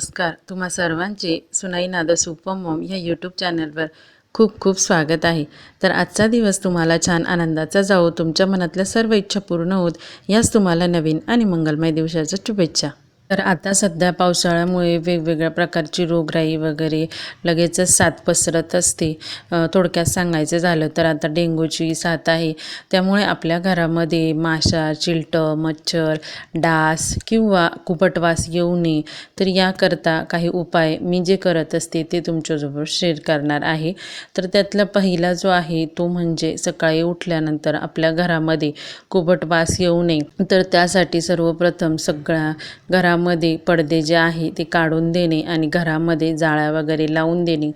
नमस्कार. तुम्हा सर्वांचे सुनाई नादा सुपमॉम या यूट्यूब चॅनलवर खूप खूप स्वागत आहे. तर आजचा दिवस तुम्हाला छान आनंदाचा जावो तुमच्या मनातल्या सर्व इच्छा पूर्ण होत याच तुम्हाला नवीन आणि मंगलमय दिवसाच्या शुभेच्छा. तर आता सध्या पावसाळ्यामुळे वेगवेगळ्या प्रकारची रोगराई वगैरे लगेचच साथ पसरत असते. थोडक्यात सांगायचं झालं तर आता डेंग्यूची साथ आहे. त्यामुळे आपल्या घरामध्ये माशा चिलटं मच्छर डास किंवा कुपटवास येऊ नये. तर याकरता काही उपाय मी जे करत असते ते तुमच्याजवळ शेअर करणार आहे. तर त्यातला पहिला जो आहे तो म्हणजे सकाळी उठल्यानंतर आपल्या घरामध्ये कुबटवास येऊ नये. तर त्यासाठी सर्वप्रथम सगळ्या घरा घरामध्ये पडदे जे आहे ते काढून देणे आणि घरामध्ये जाळ्या वगैरे लावून देणे.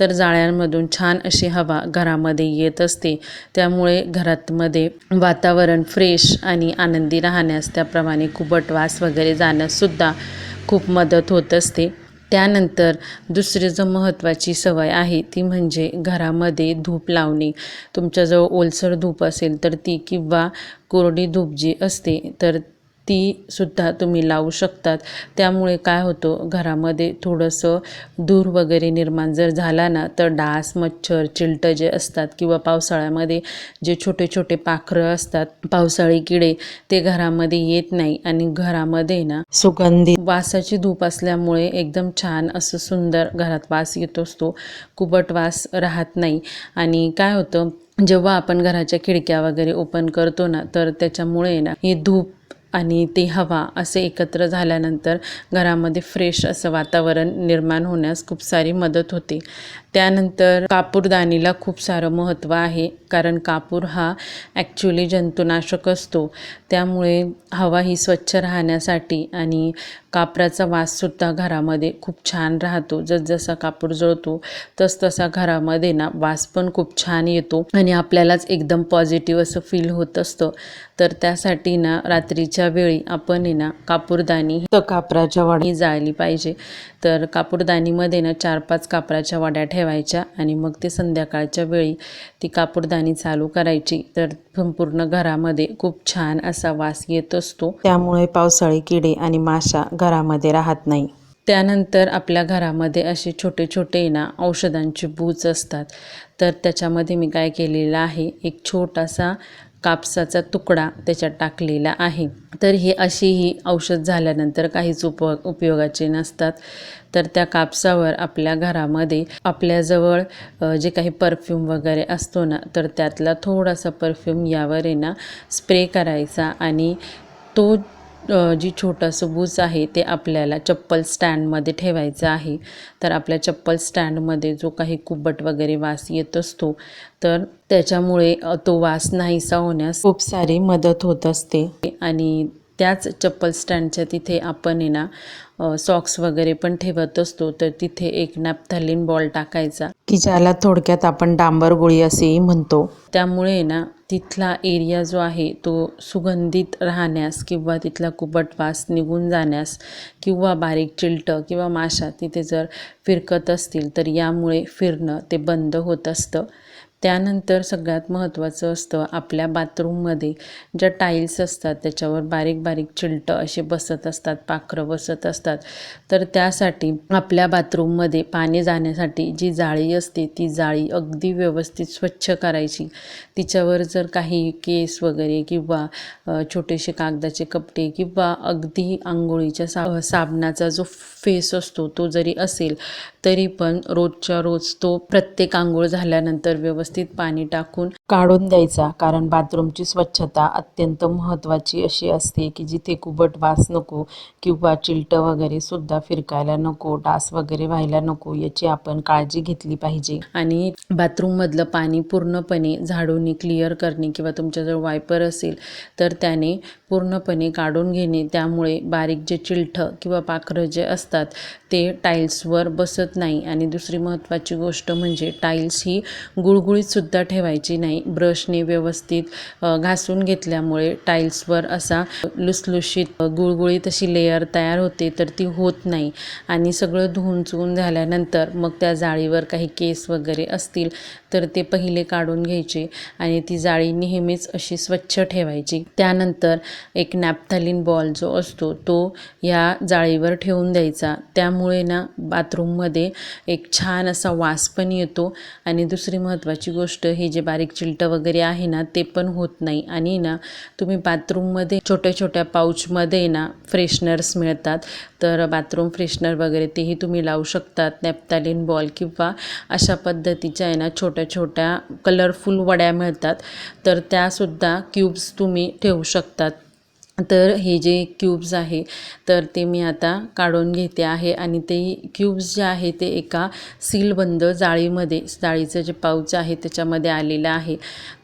तर जाळ्यांमधून छान अशी हवा घरामध्ये येत असते. त्यामुळे घरातमध्ये वातावरण फ्रेश आणि आनंदी राहण्यास त्याप्रमाणे कुबटवास वगैरे जाण्याससुद्धा खूप मदत होत असते. त्यानंतर दुसरी जो महत्त्वाची सवय आहे ती म्हणजे घरामध्ये धूप लावणे. तुमच्याजवळ ओलसर धूप असेल तर ती किंवा कोरडी धूप जी असते तर ती सुद्धा तुम्ही लावू शकतात. त्यामुळे काय होतं घरामध्ये थोडंसं धूर वगैरे निर्माण जर झाला ना तर डास मच्छर चिलटं जे असतात किंवा पावसाळ्यामध्ये जे छोटे छोटे पाखरं असतात पावसाळी किडे ते घरामध्ये येत नाही आणि घरामध्ये ना सुगंधी वासाची धूप असल्यामुळे एकदम छान असं सुंदर घरात वास येत असतो. कुबट वास राहत नाही. आणि काय होतं जेव्हा आपण घराच्या खिडक्या वगैरे ओपन करतो ना तर त्याच्यामुळे ना हे धूप आणि ते हवा असे एकत्र झाल्यानंतर घरामध्ये फ्रेश असं वातावरण निर्माण होण्यास खूप सारी मदत होते. त्यानंतर कापूरदानीला खूप सारं महत्त्व आहे कारण कापूर हा ॲक्च्युली जंतुनाशक असतो. त्यामुळे हवा ही स्वच्छ राहण्यासाठी आणि कापराचा वाससुद्धा घरामध्ये खूप छान राहतो. जसजसा कापूर जळतो तसतसा घरामध्ये ना वास पण खूप छान येतो आणि आपल्यालाच एकदम पॉझिटिव्ह असं फील होत असतं. तर त्यासाठी ना रात्रीच्या वेळी आपण आहे ना कापूरदानी तर कापराच्या वाडी जाळली पाहिजे. तर कापूरदानीमध्ये ना चार पाच कापराच्या वाड्या ठेवा ठेवायच्या आणि मग ते संध्याकाळच्या वेळी ती कापूरदानी चालू करायची. तर संपूर्ण घरामध्ये खूप छान असा वास येत असतो. त्यामुळे पावसाळी किडे आणि माशा घरामध्ये राहत नाही. त्यानंतर आपल्या घरामध्ये असे छोटे छोटे ना औषधांचे बूच असतात. तर त्याच्यामध्ये मी काय केलेलं आहे एक छोटासा कापसाचा तुकडा त्याच्यात टाकलेला आहे. तर हे अशी ही औषध झाल्यानंतर काहीच उप उपयोगाचे नसतात. तर त्या कापसावर आपल्या घरामध्ये आपल्याजवळ जे काही परफ्यूम वगैरे असतो ना तर त्यातला थोडासा परफ्यूम यावर आहे ना स्प्रे करायचा आणि तो जी छोटंसं बूज आहे ते आपल्याला चप्पल स्टँडमध्ये ठेवायचं आहे. तर आपल्या चप्पल स्टँडमध्ये जो काही कुबट वगैरे वास येत असतो तर त्याच्यामुळे तो वास नाहीसा होण्यास खूप सारी मदत होत असते. आणि त्याच चप्पल स्टँडच्या तिथे आपण आहे ना सॉक्स वगैरे पण ठेवत असतो. तर तिथे एक नॅपथॅलिन बॉल टाकायचा. की ज्याला थोडक्यात आपण डांबर गोळी असेही म्हणतो. त्यामुळे ना तिथला एरिया जो आहे तो सुगंधित राहण्यास किंवा तिथला कुबट वास निघून जाण्यास किंवा बारीक चिलटं किंवा माशा तिथे जर फिरकत असतील तर यामुळे फिरणं ते बंद होत असतं. त्यानंतर सगळ्यात महत्त्वाचं असतं आपल्या बाथरूममध्ये ज्या टाईल्स असतात त्याच्यावर बारीक बारीक चिलटं असे बसत असतात पाखरं बसत असतात. तर त्यासाठी आपल्या बाथरूममध्ये पाणी जाण्यासाठी जी जाळी असते ती जाळी अगदी व्यवस्थित स्वच्छ करायची. तिच्यावर जर काही केस वगैरे किंवा छोटेसे कागदाचे कपडे किंवा अगदी आंघोळीच्या सा साबणाचा जो फेस असतो तो जरी असेल तरी पण रोजच्या रोज तो प्रत्येक आंघोळ झाल्यानंतर व्यवस्थित पाणी टाकून काढून द्यायचा कारण बाथरूमची स्वच्छता अत्यंत महत्त्वाची अशी असते की जिथे कुबट वास नको किंवा चिलटं वगैरे सुद्धा फिरकायला नको डास वगैरे व्हायला नको याची आपण काळजी घेतली पाहिजे. आणि बाथरूममधलं पाणी पूर्णपणे झाडूने क्लिअर करणे किंवा तुमच्याजवळ वायपर असेल तर त्याने पूर्णपणे काढून घेणे. त्यामुळे बारीक जे चिलठं किंवा पाखरं जे असतात ते टाईल्सवर बसत नाही. आणि दुसरी महत्त्वाची गोष्ट म्हणजे टाईल्स ही गुळगुळी गुळगुळीतसुद्धा ठेवायची नाही. ब्रशने व्यवस्थित घासून घेतल्यामुळे टाईल्सवर असा लुसलुशीत गुळगुळीत अशी लेयर तयार होते तर ती होत नाही. आणि सगळं धुवून चुवून झाल्यानंतर मग त्या जाळीवर काही केस वगैरे असतील तर ते पहिले काढून घ्यायचे आणि ती जाळी नेहमीच अशी स्वच्छ ठेवायची. त्यानंतर एक नॅपथॅलिन बॉल जो असतो तो या जाळीवर ठेवून द्यायचा. त्यामुळे ना बाथरूममध्ये एक छान असा वास पण येतो आणि दुसरी महत्त्वाची गोष्ट हे जे बारीक चिलटं वगैरे आहे ना ते पण होत नाही. आणि ना तुम्ही बाथरूममध्ये छोट्या छोट्या पाऊचमध्ये ना फ्रेशनर्स मिळतात. तर बाथरूम फ्रेशनर वगैरे तेही तुम्ही लावू शकतात नॅपथॅलिन बॉल किंवा अशा पद्धतीच्या आहे ना छोट्या छोट्या कलरफुल वड्या मिळतात. तर त्यासुद्धा क्यूब्स तुम्ही ठेवू शकतात. तर हे जे क्यूब्स आहे तर ते मी आता काढून घेते आहे आणि ते क्यूब्स जे आहे ते एका सीलबंद जाळीमध्ये जाळीचं जे पाऊच आहे त्याच्यामध्ये आलेलं आहे.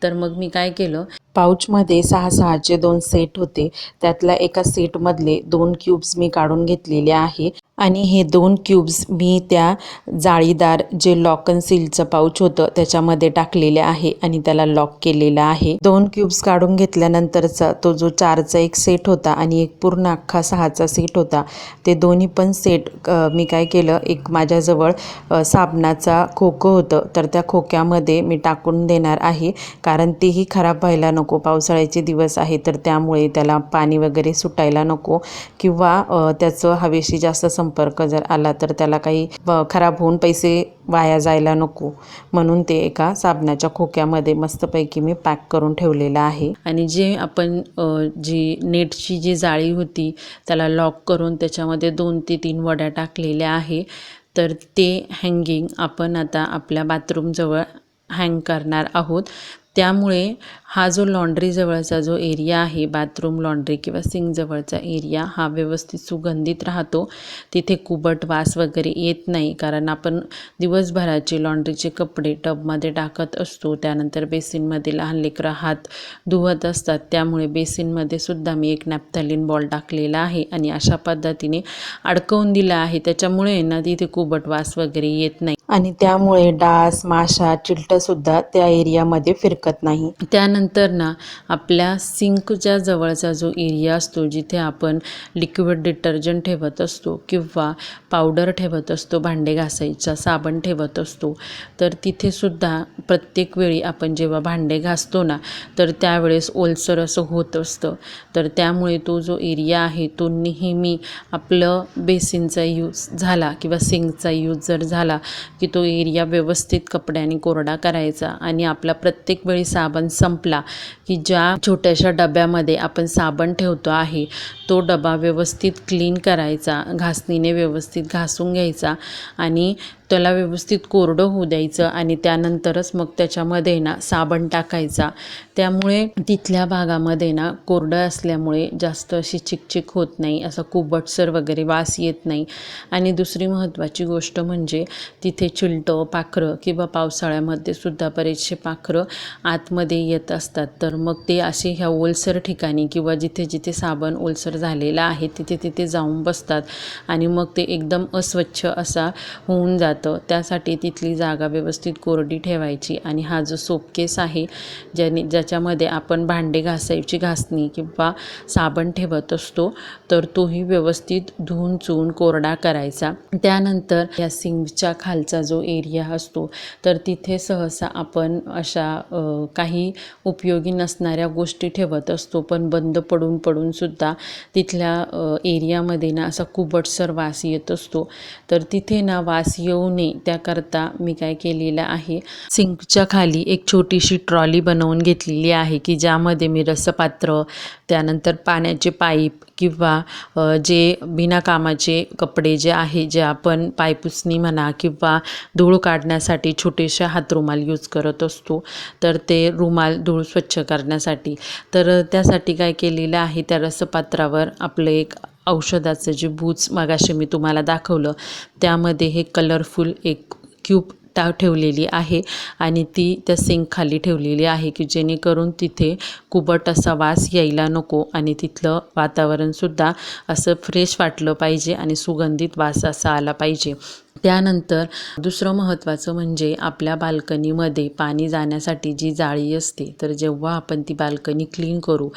तर मग मी काय केलं पाऊचमध्ये सहा सहाचे दोन सेट होते. त्यातल्या एका सेटमधले दोन क्यूब्स मी काढून घेतलेले आहे. आणि हे दोन क्यूब्स मी त्या जाळीदार जे लॉक अन सीलचं पाऊच होतं त्याच्यामध्ये टाकलेले आहे आणि त्याला लॉक केलेलं आहे. दोन क्यूब्स काढून घेतल्यानंतरचा तो जो चारचा एक सेट होता आणि एक पूर्ण अख्खा सहाचा सेट होता ते दोन्ही पण सेट मी काय केलं एक माझ्याजवळ साबणाचा खोकं होतं तर त्या खोक्यामध्ये मी टाकून देणार आहे कारण तेही खराब व्हायला नको पावसाळ्याचे दिवस आहे तर त्यामुळे त्याला पाणी वगैरे सुटायला नको किंवा त्याचं हवेशी जास्त संपर्क जर आला तर त्याला काही खराब होऊन पैसे वाया जायला नको. म्हणून ते एका साबणाच्या खोक्यामध्ये मस्तपैकी मी पॅक करून ठेवलेलं आहे. आणि जे आपण जी नेटची जी जाळी होती त्याला लॉक करून त्याच्यामध्ये दोन ते तीन वड्या टाकलेल्या आहे. तर ते हँगिंग आपण आता आपल्या बाथरूमजवळ हँग करणार आहोत. त्यामुळे हा जो लॉन्ड्रीजवळचा जो एरिया आहे बाथरूम लॉन्ड्री किंवा सिंकजवळचा एरिया हा व्यवस्थित सुगंधित राहतो. तिथे कुबट वास वगैरे येत नाही कारण आपण दिवसभराचे लॉन्ड्रीचे कपडे टबमध्ये टाकत असतो. त्यानंतर बेसिनमध्ये लहान लेकरं हात धुवत असतात. त्यामुळे बेसिनमध्ये सुद्धा मी एक नॅपथॅलिन बॉल टाकलेला आहे आणि अशा पद्धतीने अडकवून दिला आहे. त्याच्यामुळे ना तिथे कुबट वास वगैरे येत नाही. आणि त्यामुळे डास माशा चिलटंसुद्धा त्या एरियामध्ये फिरकत नाही. त्यानंतर ना आपल्या सिंकच्या जवळचा जो एरिया असतो जिथे आपण लिक्विड डिटर्जंट ठेवत असतो किंवा पावडर ठेवत असतो भांडे घासायचा साबण ठेवत असतो तर तिथेसुद्धा प्रत्येक वेळी आपण जेव्हा भांडे घासतो ना तर त्यावेळेस ओलसर असं होत असतं. तर त्यामुळे तो जो एरिया आहे तो नेहमी आपलं बेसिनचा यूज झाला किंवा सिंकचा यूज जर झाला की तो एरिया व्यवस्थित कपड्याने कोरडा करायचा आणि आपला प्रत्येक वेळी साबण संपला की ज्या छोट्याशा डब्यामध्ये आपण साबण ठेवतो आहे तो डबा व्यवस्थित क्लीन करायचा घासणीने व्यवस्थित घासून घ्यायचा आणि त्याला व्यवस्थित कोरडं होऊ द्यायचं आणि त्यानंतरच मग त्याच्यामध्ये ना साबण टाकायचा. त्यामुळे तिथल्या भागामध्ये ना कोरडं असल्यामुळे जास्त अशी चिकचिक होत नाही असा कुबटसर वगैरे वास येत नाही. आणि दुसरी महत्त्वाची गोष्ट म्हणजे तिथे चिलटं पाखरं किंवा पावसाळ्यामध्ये सुद्धा बरेचसे पाखरं आतमध्ये येत असतात. तर मग ते असे ह्या ओलसर ठिकाणी किंवा जिथे जिथे साबण ओलसर झालेला आहे तिथे तिथे जाऊन बसतात आणि मग ते एकदम अस्वच्छ असा होऊन जातं त्यासाठी तिथली जागा व्यवस्थित कोरडी ठेवायची. आणि हा जो सोपकेस आहे ज्याने ज्याच्यामध्ये आपण भांडे घासायची घासणी किंवा साबण ठेवत असतो तर तोही व्यवस्थित धुवून चुवून कोरडा करायचा. त्यानंतर या सिंकच्या खालचा जो एरिया असतो तर तिथे सहसा आपण अशा काही उपयोगी नसणाऱ्या गोष्टी ठेवत असतो. पण बंद पडून पडून सुद्धा तिथल्या एरियामध्ये ना असा कुबटसर वास येत असतो. तर तिथे ना वास येऊ नये त्याकरता मी काय केलेलं आहे. सिंकच्या खाली एक छोटीशी ट्रॉली बनवून घेतलेली आहे की ज्यामध्ये मी रसपात्र त्यानंतर पाण्याचे पाईप किंवा जे बिनाकामाचे कपडे जे आहे जे आपण पायपुसणी म्हणा किंवा धूळ काढण्यासाठी छोटेसे हातरुमाल यूज करत असतो तर ते रुमाल धूळ स्वच्छ करण्यासाठी. तर त्यासाठी काय केलेलं आहे त्या रसपात्रावर आपलं एक औषधाचं जे बूच मगाशी मी तुम्हाला दाखवलं त्यामध्ये हे कलरफुल एक क्यूब टा ठेवलेली आहे आणि ती त्या सिंक खाली ठेवलेली आहे की जेणेकरून तिथे कुबट असा वास यायला नको आणि तिथलं वातावरणसुद्धा असं फ्रेश वाटलं पाहिजे आणि सुगंधित वास असा आला पाहिजे. त्यानंतर दुसरं महत्त्वाचं म्हणजे आपल्या बाल्कनीमध्ये पाणी जाण्यासाठी जी जाळी असते तर जेव्हा आपण ती बाल्कनी क्लीन करू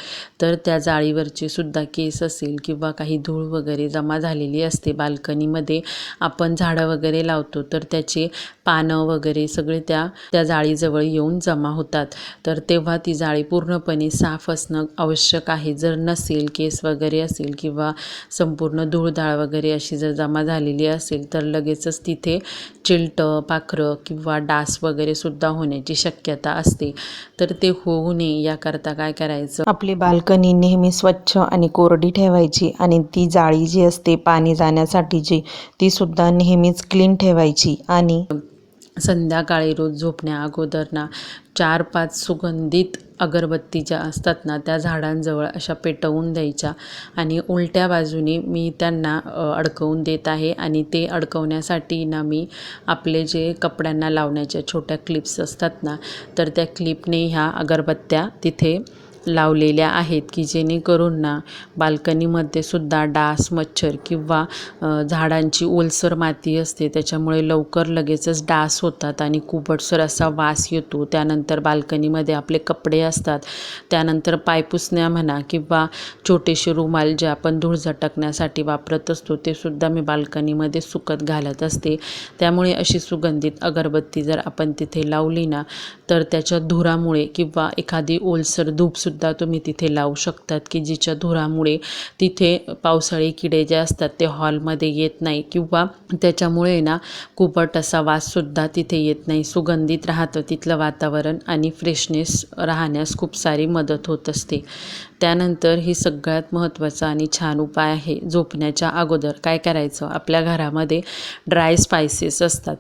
तर त्या जाळीवरचे सुद्धा केस असेल किंवा काही धूळ वगैरे जमा झालेली असते बाल्कनीमध्ये आपण झाडं वगैरे लावतो तर त्याचे पानं वगैरे सगळे त्या त्या जाळीजवळ येऊन जमा होतात. तर तेव्हा ती जाळी पूर्णपणे साफ असणं आवश्यक आहे. जर नसेल केस वगैरे असेल किंवा संपूर्ण धूळधाळ वगैरे अशी जर जमा झालेली असेल तर लगेचच तिथे चिलटं पाखरं किंवा डास वगैरे सुद्धा होण्याची शक्यता असते. तर ते होऊ नये याकरता काय करायचं? आपली बाल्कनी नेहमी स्वच्छ आणि कोरडी ठेवायची आणि ती जाळी जी असते पाणी जाण्यासाठीची ती सुद्धा नेहमीच क्लीन ठेवायची आणि संध्याकाळी रोज झोपण्या अगोदर ना चार पाच सुगंधित अगरबत्ती ज्या असतात ना त्या झाडांजवळ अशा पेटवून द्यायच्या आणि उलट्या बाजूने मी त्यांना अडकवून देत आहे आणि ते अडकवण्यासाठी ना मी आपले जे कपड्यांना लावण्याच्या छोट्या क्लिप्स असतात ना तर त्या क्लिपने ह्या अगरबत्त्या तिथे लावलेल्या आहेत की जेणेकरून ना बाल्कनीमध्ये सुद्धा डास मच्छर किंवा झाडांची ओलसर माती असते. त्याच्यामुळे लवकर लगेचच डास होतात आणि कुबटसर असा वास येतो. त्यानंतर बाल्कनीमध्ये आपले कपडे असतात. त्यानंतर पायपुसण्या म्हणा किंवा छोटेसे रुमाल जे आपण धूळ झटकण्यासाठी वापरत असतो ते सुद्धा मी बाल्कनीमध्ये सुकत घालत असते. त्यामुळे अशी सुगंधित अगरबत्ती जर आपण तिथे लावली ना तर त्याच्या धुरामुळे किंवा एखादी ओलसर धूपसुद्धा सुद्धा तुम्ही तिथे लावू शकतात की जिच्या धुरामुळे तिथे पावसाळी किडे जे असतात ते हॉलमध्ये येत नाही किंवा त्याच्यामुळे ना कुपट असा वाससुद्धा तिथे येत नाही. सुगंधित राहतं तिथलं वातावरण आणि फ्रेशनेस राहण्यास खूप सारी मदत होत असते. त्यानंतर ही सगळ्यात महत्त्वाचा आणि छान उपाय आहे झोपण्याच्या अगोदर काय करायचं? आपल्या घरामध्ये ड्राय स्पायसेस असतात.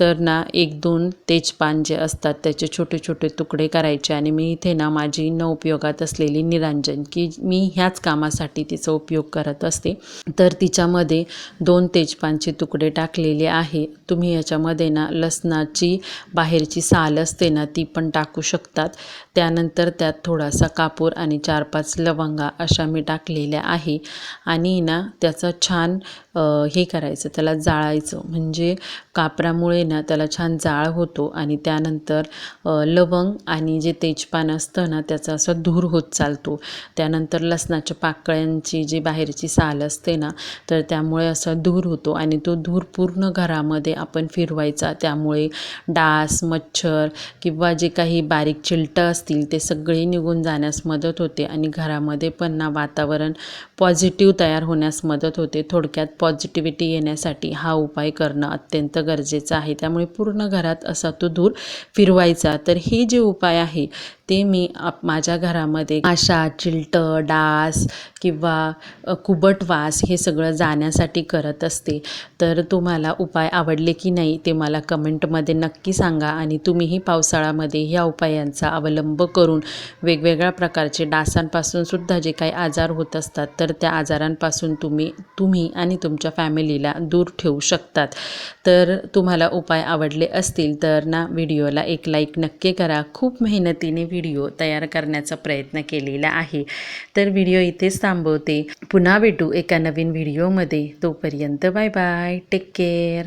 तर ना एक दोन तेजपान जे असतात त्याचे छोटे छोटे तुकडे करायचे आणि मी इथे ना माझी न उपयोगात असलेली निरांजन की मी ह्याच कामासाठी तिचा उपयोग करत असते. तर तिच्यामध्ये दोन तेजपानचे तुकडे टाकलेले आहे. तुम्ही याच्यामध्ये ना लसणाची बाहेरची साल असते ना ती पण टाकू शकतात. त्यानंतर त्यात थोडासा कापूर आणि चार पाच लवंगा अशा मी टाकलेल्या आहे. आणि ना त्याचा छान हे करायचं त्याला जाळायचं. म्हणजे कापरामुळे ना त्याला छान जाळ होतो आणि त्यानंतर लवंग आणि जे तेजपान असतं ना त्याचा असा धूर होत चालतो. त्यानंतर लसणाच्या पाकळ्यांची जी बाहेरची साल असते ना तर त्यामुळे असा धूर होतो आणि तो धूर पूर्ण घरामध्ये आपण फिरवायचा. त्यामुळे डास मच्छर किंवा जे काही बारीक चिलटं असतील ते सगळे निघून जाण्यास मदत होते आणि घरामध्ये पण ना वातावरण पॉझिटिव्ह तयार होण्यास मदत होते. थोडक्यात पॉझिटिव्हिटी येण्यासाठी हा उपाय करणं अत्यंत गरजेचं आहे. त्यामुळे पूर्ण घरात असा तो धूर फिरवायचा. तर हे जे उपाय आहे ते मी आप माझ्या घरामध्ये आशा चिलटं डास किंवा कुबट वास हे सगळं जाण्यासाठी करत असते. तर तुम्हाला उपाय आवडले की नाही ते मला कमेंटमध्ये नक्की सांगा आणि तुम्हीही पावसाळ्यामध्ये ह्या उपायांचा अवलंब करून वेगवेगळ्या प्रकारचे डासांपासून सुद्धा जे काही आजार होत असतात तर त्या आजारांपासून तुम्ही तुम्ही आणि तुमच्या फॅमिलीला दूर ठेवू शकतात. तर तुम्हाला उपाय आवडले असतील तर ना व्हिडिओला एक लाईक नक्की करा. खूप मेहनतीने व्हिडिओ तयार करण्याचा प्रयत्न केलेला आहे. तर व्हिडिओ इथेच थांबवते. पुन्हा भेटू एका नवीन व्हिडिओमध्ये. तोपर्यंत बाय बाय. Take care.